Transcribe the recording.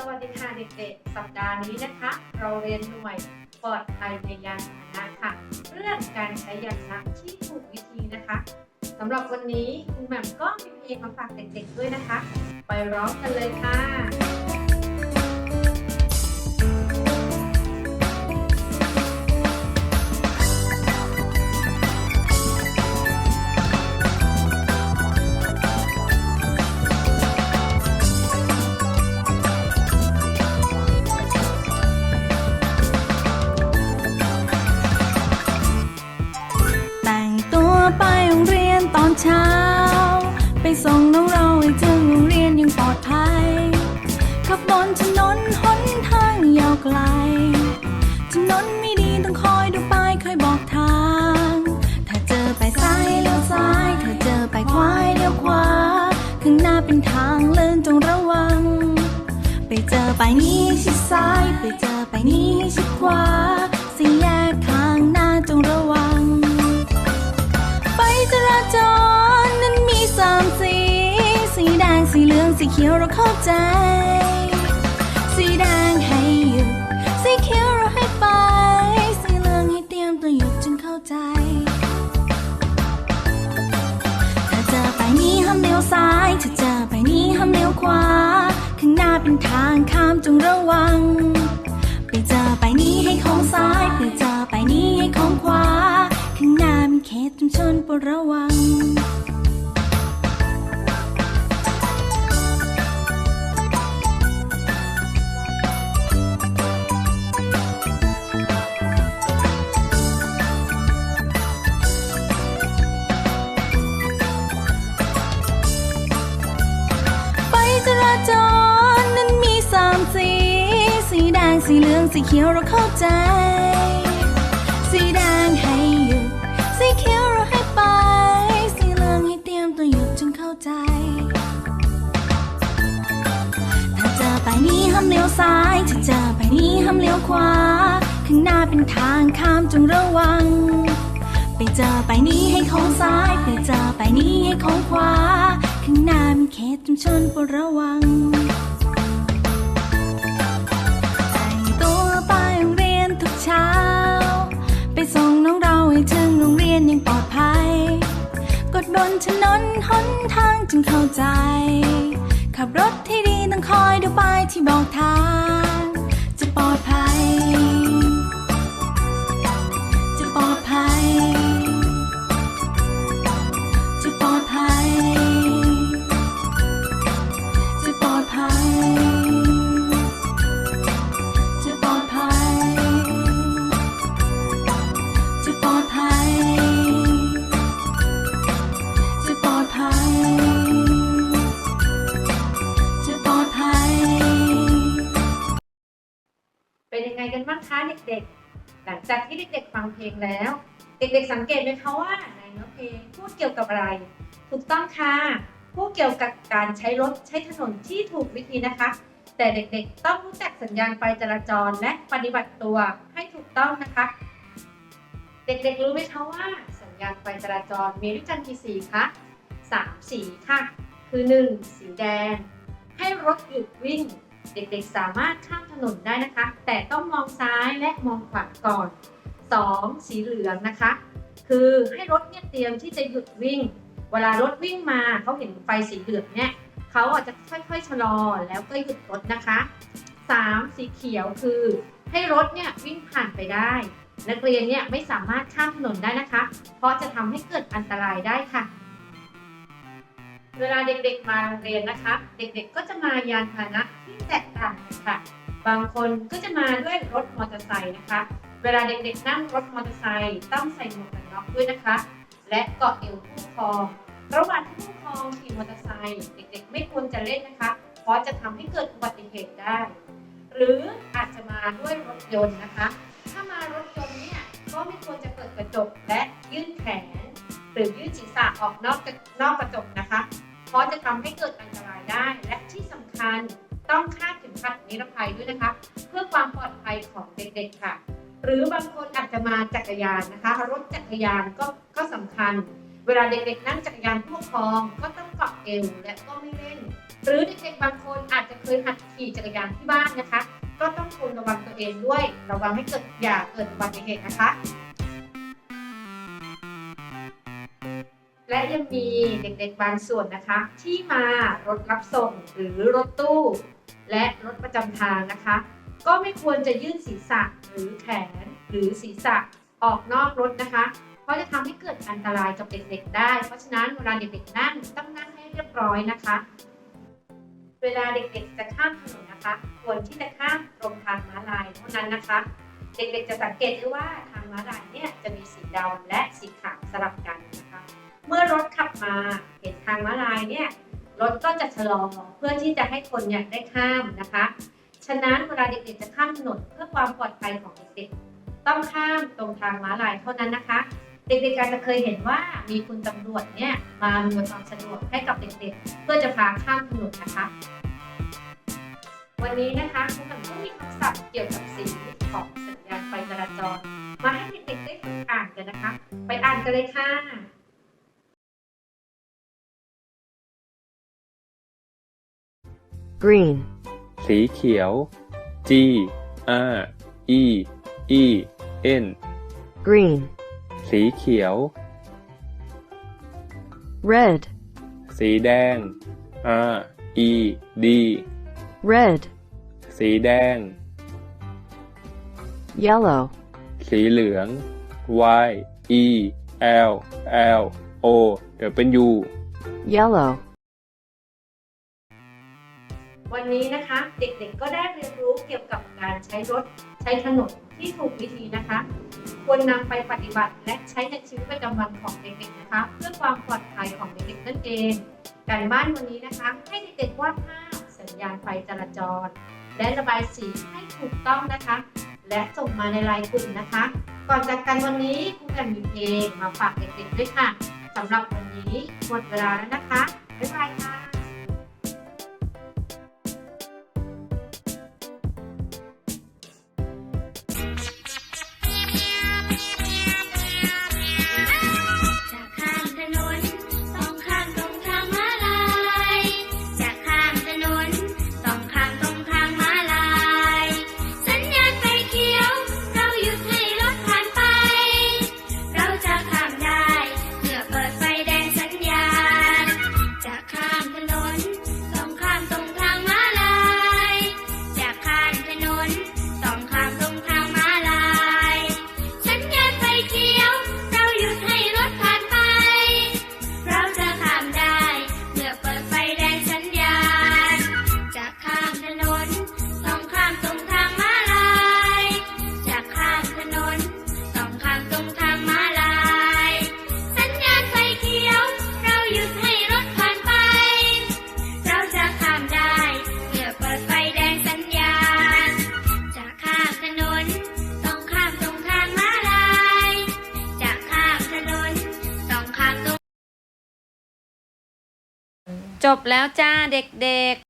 สวัสดีค่ะเด็กๆ สัปดาห์นี้นะคะ เราเรียนหน่วยปลอดภัยในยานพาหนะค่ะ เรื่องการใช้ยานพาหนะที่ถูกวิธีนะคะสำหรับวันนี้คุณแหม่มก็มีเพลงมาฝากเด็กๆด้วยนะคะ ไปร้องกันเลยค่ะ ไปเจอไปนี้ชิดซ้ายไปเจอไปนี้ชิดขวาสี่แยกทางหน้าจงระวังไฟจราจรนั้นมีสามสี สีแดงสีเหลืองสีเขียวเราเข้าใจ ทางข้ามจงระวัง ไปเจอไปนี้ให้ของซ้ายไปเจอไปนี้ให้ของขวา ข้างหน้ามีเขตชุมชนโปรดระวัง เหลืองสีเขียวเราเข้าใจ สีแดงให้หยุด สีเขียวเราให้ไป สีเหลืองให้เตรียมตัวหยุดจนเข้าใจ ถ้าเจอไปนี้ห้ามเลี้ยวซ้าย ถ้าเจอไปนี้ห้ามเลี้ยวขวา ข้างหน้าเป็นทางข้ามจงระวัง ไปเจอไปนี้ให้โค้งซ้าย ไปเจอไปนี้ให้โค้งขวา ข้างหน้ามีเขตชุมชนโปรดระวัง เช้า ไปส่งน้องเราให้ถึงโรงเรียนยังปลอดภัย กดบนถนนหนทางจึงเข้าใจ ขับรถที่ดีต้องคอยดูป้ายที่บอกทาง เด็กๆ หลังจากที่เด็กๆฟังเพลงแล้ว เด็กๆสังเกตไหมคะว่าในเนื้อเพลงพูดเกี่ยวกับอะไร ถูกต้องค่ะพูดเกี่ยวกับการใช้รถใช้ถนนที่ถูกวิธีนะคะ แต่เด็กๆ ต้องรู้จักสัญญาณไฟจราจรและปฏิบัติตัวให้ถูกต้องนะคะ เด็กๆรู้ไหมคะว่า สัญญาณไฟจราจรมีด้วยกันกี่สีคะสามสีค่ะ คือหนึ่งสีแดง ให้รถหยุดวิ่ง เด็กๆ สามารถข้ามถนนได้นะคะ แต่ต้องมองซ้ายและมองขวาก่อน 2. สีเหลืองนะคะ คือให้รถเนี่ยเตรียมที่จะหยุดวิ่ง เวลารถวิ่งมาเขาเห็นไฟสีเหลืองเนี่ยเขาอาจจะค่อยๆชะลอแล้วก็หยุดรถนะคะ 3. สีเขียวคือให้รถเนี่ยวิ่งผ่านไปได้ นักเรียนเนี่ยไม่สามารถข้ามถนนได้นะคะ เพราะจะทำให้เกิดอันตรายได้ค่ะ เวลาเด็กๆมาโรงเรียนนะคะ เด็กๆก็จะมายานพาหนะที่แตกต่างกันค่ะ บางคนก็จะมาด้วยรถมอเตอร์ไซค์นะคะ เวลาเด็กๆนั่งรถมอเตอร์ไซค์ต้องใส่หมวกกันน็อกด้วยนะคะ และเกาะเอวผู้ปกครองระหว่างที่ผู้ปกครองขี่มอเตอร์ไซค์เด็กๆ ไม่ควรจะเล่นนะคะ เพราะจะทำให้เกิดอุบัติเหตุได้ หรืออาจจะมาด้วยรถยนต์นะคะ ถ้ามารถยนต์เนี่ยก็ไม่ควรจะเปิดกระจกและยื่นแขน หรือยื่นศีรษะออกนอกนอกกระจกนะคะ เพราะจะทำให้เกิดอันตรายได้ และที่สำคัญต้องคาดเข็มขัดนิรภัยด้วยนะคะ เพื่อความปลอดภัยของเด็กๆค่ะ หรือบางคนอาจจะมาจักรยานนะคะรถจักรยานก็ก็สำคัญ เวลาเด็กๆนั่งจักรยานผู้ปกครองก็ต้องเกาะเอเอวและก็ไม่เล่น หรือเด็กๆบางคนอาจจะเคยหัดขี่จักรยานที่บ้านนะคะ ก็ต้องควรระวังตัวเองด้วย ระวังให้เกิดอย่าเกิดอุบัติเหตุนะคะ ยังมีเด็กๆบางส่วนนะคะ ที่มารถรับส่งหรือรถตู้ และรถประจำทางนะคะ ก็ไม่ควรจะยื่นศีรษะหรือแขนหรือศีรษะออกนอกรถนะคะ เพราะจะทำให้เกิดอันตรายกับเด็กๆได้ เพราะฉะนั้นเวลาเด็กๆนั่งต้องนั่งให้เรียบร้อยนะคะ เวลาเด็กๆจะข้ามถนนนะคะ ควรที่จะข้ามตรงทางม้าลายเท่านั้นนะคะ เด็กๆจะสังเกตได้ว่าทางม้าลายเนี่ยจะมีสีดำและสีขาวสลับกัน เมื่อรถขับมาเห็นทางม้าลายเนี่ยรถก็จะชะลอเพื่อที่จะให้คนเนี่ยได้ข้ามนะคะ ฉะนั้นเวลาเด็กๆจะข้ามถนนเพื่อความปลอดภัยของเด็กๆต้องข้ามตรงทางม้าลายเท่านั้นนะคะ เด็กๆอาจจะเคยเห็นว่ามีคุณตำรวจเนี่ยมาอำนวยความสะดวกให้กับเด็กๆ เพื่อจะพาข้ามถนนนะคะ วันนี้นะคะคุณหมก็มีคำศัพท์เกี่ยวกับสีของสัญญาณไฟจราจร มาให้เด็กๆได้ฝึกอ่านกันนะคะ ไปอ่านกันเลยค่ะ green, สีเขียว G R E E N green, สีเขียว red, สีแดง R E D red, สีแดง yellow, สีเหลือง Y E L L O W yellow, วันนี้นะคะเด็กๆก็ได้เรียนรู้เกี่ยวกับการใช้รถใช้ถนนที่ถูกวิธีนะคะ ควรนำไปปฏิบัติและใช้ในชีวิตประจำวันของเด็กๆนะคะ เพื่อความปลอดภัยของเด็กๆนั่นเอง การบ้านวันนี้นะคะ ให้เด็กๆวาดภาพสัญญาณไฟจราจร และระบายสีให้ถูกต้องนะคะ และส่งมาในไลน์กลุ่มนะคะ ก่อนจากกันวันนี้ครูกันมีเพลงมาฝากเด็กๆด้วยค่ะสำหรับวันนี้หมดเวลาแล้วนะคะบ๊ายบายค่ะ จบแล้วจ้าเด็กๆ